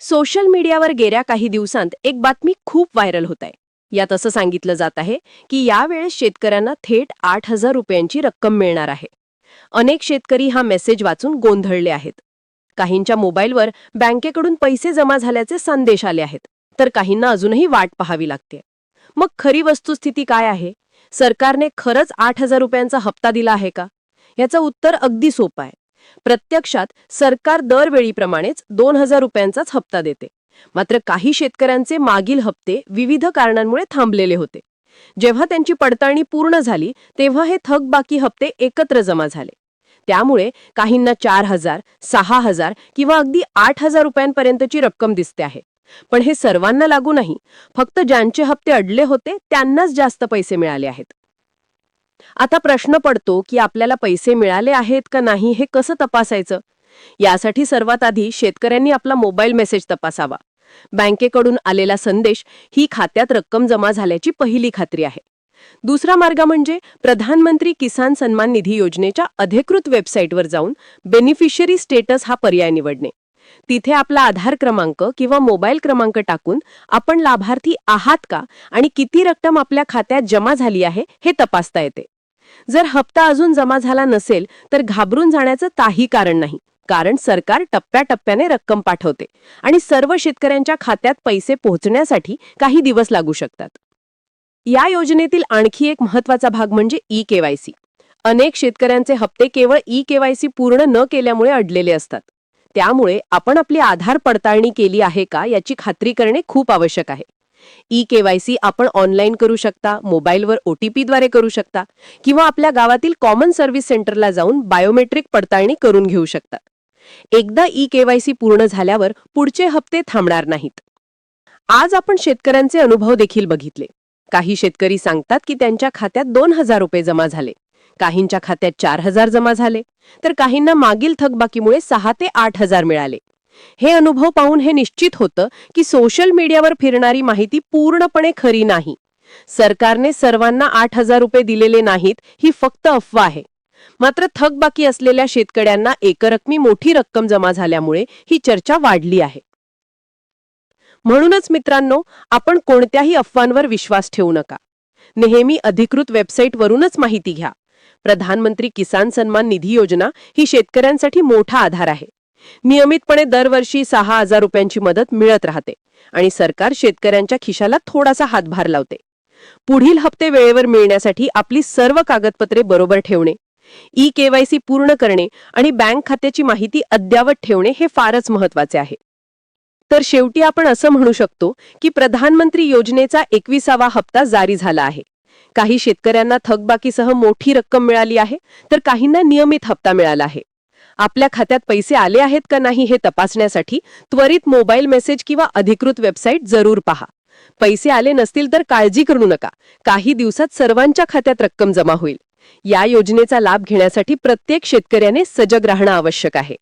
Social मीडियावर गेल्या काही दिवसांत एक बातमी खूप व्हायरल होत आहे यात असं सांगितलं जात आहे की यावेळेस शेतकऱ्यांना थेट आठ हजार रुपयांची रक्कम मिळणार आहे. अनेक शेतकरी हा मेसेज वाचून गोंधळले आहेत. काहींच्या मोबाईलवर बँकेकडून पैसे जमा झाल्याचे संदेश आले आहेत तर काहींना अजूनही वाट पाहावी लागते. मग खरी वस्तुस्थिती काय आहे? सरकारने खरंच आठ हजार रुपयांचा हप्ता दिला आहे का? याचं उत्तर अगदी सोपं आहे. प्रत्यक्षात सरकार दरवेळीप्रमाणेच दोन हजार रुपयांचाच हप्ता देते. मात्र काही शेतकऱ्यांचे मागील हप्ते विविध कारणांमुळे थांबलेले होते. जेव्हा त्यांची पडताळणी पूर्ण झाली तेव्हा हे थकबाकी हप्ते एकत्र जमा झाले. त्यामुळे काहींना चार हजार सहा हजार किंवा अगदी आठ हजार रुपयांपर्यंतची रक्कम दिसते आहे. पण हे सर्वांना लागू नाही. फक्त ज्यांचे हप्ते अडले होते त्यांनाच जास्त पैसे मिळाले आहेत. आता प्रश्न पडतो की आपल्याला पैसे मिळाले आहेत का नाही हे कसं तपासायचं? यासाठी सर्वात आधी शेतकऱ्यांनी आपला मोबाईल मेसेज तपासावा. बँकेकडून आलेला संदेश ही खात्यात रक्कम जमा झाल्याची पहिली खात्री आहे. दुसरा मार्ग म्हणजे प्रधानमंत्री किसान सन्मान निधी योजनेच्या अधिकृत वेबसाईटवर जाऊन बेनिफिशरी स्टेटस हा पर्याय निवडणे. तिथे आपला आधार क्रमांक किंवा मोबाईल क्रमांक टाकून आपण लाभार्थी आहात का आणि किती रक्कम आपल्या खात्यात जमा झाली आहे हे तपासता येते. जर हप्ता अजून जमा झाला नसेल तर घाबरून जाण्याचं काही कारण नाही कारण सरकार टप्प्याटप्प्याने रक्कम पाठवते आणि सर्व शेतकऱ्यांच्या खात्यात पैसे पोहोचण्यासाठी काही दिवस लागू शकतात. या योजनेतील आणखी एक महत्त्वाचा भाग म्हणजे ई केवायसी अनेक शेतकऱ्यांचे हप्ते केवळ ई केवायसी पूर्ण न केल्यामुळे अडलेले असतात. त्यामुळे आपण आपली आधार पडताळणी केली आहे का याची खात्री करणे खूप आवश्यक आहे. ई केवायसी आपण ऑनलाईन करू शकता मोबाईलवर ओटीपीद्वारे करू शकता किंवा आपल्या गावातील कॉमन सर्व्हिस सेंटरला जाऊन बायोमेट्रिक पडताळणी करून घेऊ शकता. एकदा ई केवायसी पूर्ण झाल्यावर पुढचे हप्ते थांबणार नाहीत. आज आपण शेतकऱ्यांचे अनुभव देखील बघितले. काही शेतकरी सांगतात की त्यांच्या खात्यात दोन हजार रुपये जमा झाले. काहींच्या खात्यात चार हजार जमा झाले तर काहींना मागील थकबाकीमुळे सहा ते आठ हजार मिळाले. हे अनुभव पाहून हे निश्चित होतं की सोशल मीडियावर फिरणारी माहिती पूर्णपणे खरी नाही. सरकारने सर्वांना आठ हजार रुपये दिलेले नाहीत ही फक्त अफवा आहे. मात्र थकबाकी असलेल्या शेतकऱ्यांना एकरकमी मोठी रक्कम जमा झाल्यामुळे ही चर्चा वाढली आहे. म्हणूनच मित्रांनो आपण कोणत्याही अफवांवर विश्वास ठेवू नका. नेहमी अधिकृत वेबसाईटवरूनच माहिती घ्या. प्रधानमंत्री किसान सन्मान निधी योजना ही शेतकऱ्यांसाठी मोठा आधार आहे. नियमितपणे दरवर्षी सहा हजार रुपयांची मदत मिळत राहते आणि सरकार शेतकऱ्यांच्या खिशाला थोडासा हातभार लावते. पुढील हप्ते वेळेवर मिळण्यासाठी आपली सर्व कागदपत्रे बरोबर ठेवणे ई केवायसी पूर्ण करणे आणि बँक खात्याची माहिती अद्ययावत ठेवणे हे फारच महत्त्वाचे आहे. तर शेवटी आपण असं म्हणू शकतो की प्रधानमंत्री योजनेचा एकविसावा हप्ता जारी झाला आहे. काही शेतकऱ्यांना थकबाकीसह मोठी रक्कम मिळाली आहे तर काहींना नियमित हप्ता मिळाला आहे. आपल्या खात्यात पैसे आले आहेत का नाही हे तपासण्यासाठी त्वरित मोबाईल मेसेज किंवा अधिकृत वेबसाईट जरूर पहा. पैसे आले नसतील तर काळजी करू नका. काही दिवसात सर्वांच्या खात्यात रक्कम जमा होईल. या योजनेचा लाभ घेण्यासाठी प्रत्येक शेतकऱ्याने सजग राहणं आवश्यक आहे.